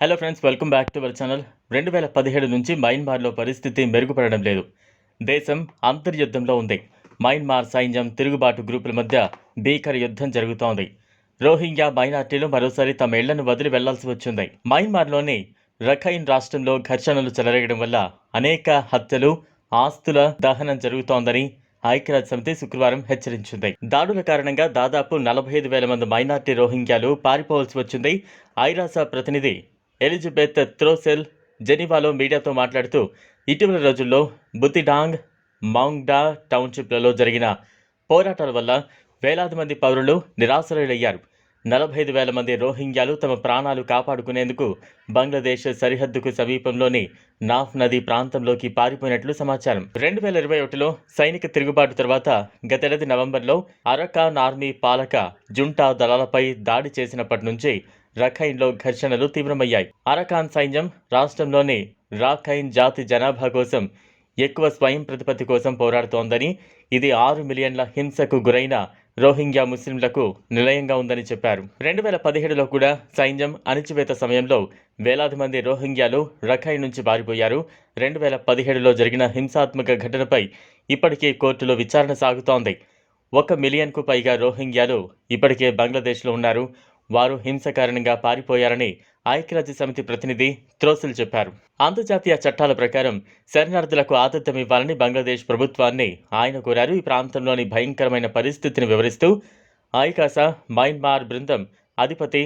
Hello friends welcome back to our channel రెండు వేల పదిహేడు నుంచి మయన్మార్లో పరిస్థితి మెరుగుపడడం లేదు. దేశం అంతర్యుద్ధంలో ఉంది. మయన్మార్ సైన్యం తిరుగుబాటు గ్రూపుల మధ్య భీకర యుద్ధం జరుగుతోంది. రోహింగ్యా మైనార్టీలు మరోసారి తమ ఇళ్ళను వదిలి వెళ్ళాల్సి వచ్చింది. మయన్మార్లోని రఖైన్ రాష్ట్రంలో ఘర్షణలు చెలరేగడం వల్ల అనేక హత్యలు ఆస్తుల దహనం జరుగుతోందని ఐక్యరాజ్య సమితి శుక్రవారం హెచ్చరించింది. దాడుల కారణంగా దాదాపు నలభై ఐదు వేల మంది మైనార్టీ రోహింగ్యాలు పారిపోవాల్సి వచ్చింది. ఐరాస ప్రతినిధి ఎలిజబెత్ త్రోసెల్ జెనీవాలో మీడియాతో మాట్లాడుతూ ఇటీవల రోజుల్లో బుతిడాంగ్ మౌంగ్డా టౌన్షిప్లలో జరిగిన పోరాటాల వల్ల వేలాది మంది పౌరులు నిరాశ్రయులయ్యారు నలభై ఐదు వేల మంది రోహింగ్యాలు తమ ప్రాణాలు కాపాడుకునేందుకు బంగ్లాదేశ్ సరిహద్దుకు సమీపంలోని నాఫ్ నది ప్రాంతంలోకి పారిపోయినట్లు సమాచారం. రెండు వేల ఇరవై ఒకటిలో సైనిక తిరుగుబాటు తర్వాత గతేడాది నవంబర్లో అరకాన్ ఆర్మీ పాలక జుంటా దళాలపై దాడి చేసినప్పటి నుంచి రఖైన్లో ఘర్షణలు తీవ్రమయ్యాయి. అరకాన్ సైన్యం రాష్ట్రంలోని రాఖైన్ జాతి జనాభా కోసం ఎక్కువ స్వయం ప్రతిపత్తి కోసం పోరాడుతోందని ఇది ఆరు మిలియన్ల హింసకు గురైన రోహింగ్యా ముస్లింలకు నిలయంగా ఉందని చెప్పారు. రెండు వేల పదిహేడులో కూడా సైన్యం అణిచివేత సమయంలో వేలాది మంది రోహింగ్యాలు రఖైన్ నుంచి పారిపోయారు. రెండు వేల పదిహేడులో జరిగిన హింసాత్మక ఘటనపై ఇప్పటికే కోర్టులో విచారణ సాగుతోంది. ఒక మిలియన్కు పైగా రోహింగ్యాలు ఇప్పటికే బంగ్లాదేశ్లో ఉన్నారు. వారు హింస కారణంగా పారిపోయారని ఐక్యరాజ్య సమితి ప్రతినిధి త్రోసిల్ చెప్పారు. అంతర్జాతీయ చట్టాల ప్రకారం శరణార్థులకు ఆతిథ్యం ఇవ్వాలని బంగ్లాదేశ్ ప్రభుత్వాన్ని ఆయన కోరారు. ఈ ప్రాంతంలోని భయంకరమైన పరిస్థితిని వివరిస్తూ ఐకాసా మయన్మార్ బృందం అధిపతి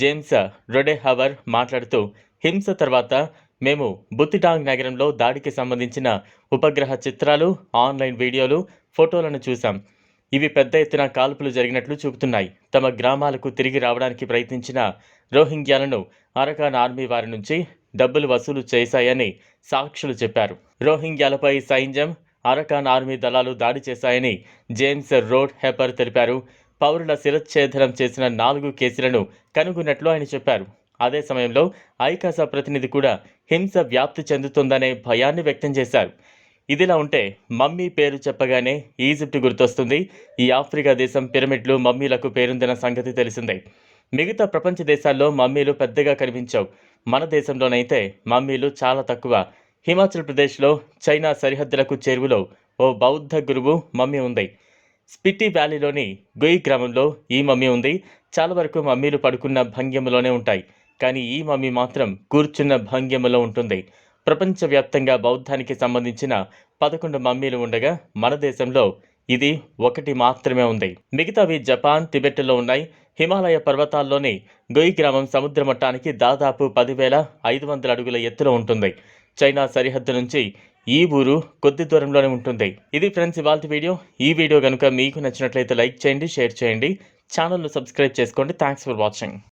జేమ్స్ రొడెహవర్ మాట్లాడుతూ హింస తర్వాత మేము బుత్తిటాంగ్ నగరంలో దాడికి సంబంధించిన ఉపగ్రహ చిత్రాలు ఆన్లైన్ వీడియోలు ఫోటోలను చూశాం. ఇవి పెద్ద ఎత్తున కాల్పులు జరిగినట్లు చూపుతున్నాయి. తమ గ్రామాలకు తిరిగి రావడానికి ప్రయత్నించిన రోహింగ్యాలను అరకాన్ ఆర్మీ వారి నుంచి డబ్బులు వసూలు చేశాయని సాక్షులు చెప్పారు. రోహింగ్యాలపై సైన్యం అరకాన్ ఆర్మీ దళాలు దాడి చేశాయని జేమ్స్ రోడ్ హెపర్ తెలిపారు. పౌరుల శిరచ్ఛేదనం చేసిన నాలుగు కేసులను కనుగొన్నట్లు ఆయన చెప్పారు. అదే సమయంలో ఐకాసా ప్రతినిధి కూడా హింస వ్యాప్తి చెందుతుందనే భయాన్ని వ్యక్తం చేశారు. ఇదిలా ఉంటే మమ్మీ పేరు చెప్పగానే ఈజిప్ట్ గుర్తొస్తుంది. ఈ ఆఫ్రికా దేశం పిరమిడ్లు మమ్మీలకు పేరొందిన సంగతి తెలిసిందే. మిగతా ప్రపంచ దేశాల్లో మమ్మీలు పెద్దగా కనిపించవు. మన దేశంలోనైతే మమ్మీలు చాలా తక్కువ. హిమాచల్ ప్రదేశ్లో చైనా సరిహద్దులకు చేరువలో ఓ బౌద్ధ గురువు మమ్మీ ఉంది. స్పిట్టి వ్యాలీలోని గుయి గ్రామంలో ఈ మమ్మీ ఉంది. చాలా వరకు మమ్మీలు పడుకున్న భంగ్యములోనే ఉంటాయి. కానీ ఈ మమ్మీ మాత్రం కూర్చున్న భంగ్యములో ఉంటుంది. ప్రపంచవ్యాప్తంగా బౌద్ధానికి సంబంధించిన పదకొండు మమ్మీలు ఉండగా మన దేశంలో ఇది ఒకటి మాత్రమే ఉంది. మిగతావి జపాన్ టిబెట్లో ఉన్నాయి. హిమాలయ పర్వతాల్లోని గొయ్ గ్రామం సముద్ర మట్టానికి దాదాపు పదివేల ఐదు వందల అడుగుల ఎత్తులో ఉంటుంది. చైనా సరిహద్దు నుంచి ఈ ఊరు కొద్ది దూరంలోనే ఉంటుంది. ఇది ఫ్రెండ్స్ ఇవాళ వీడియో. ఈ వీడియో కనుక మీకు నచ్చినట్లయితే లైక్ చేయండి షేర్ చేయండి. ఛానల్ను సబ్స్క్రైబ్ చేసుకోండి. Thanks for watching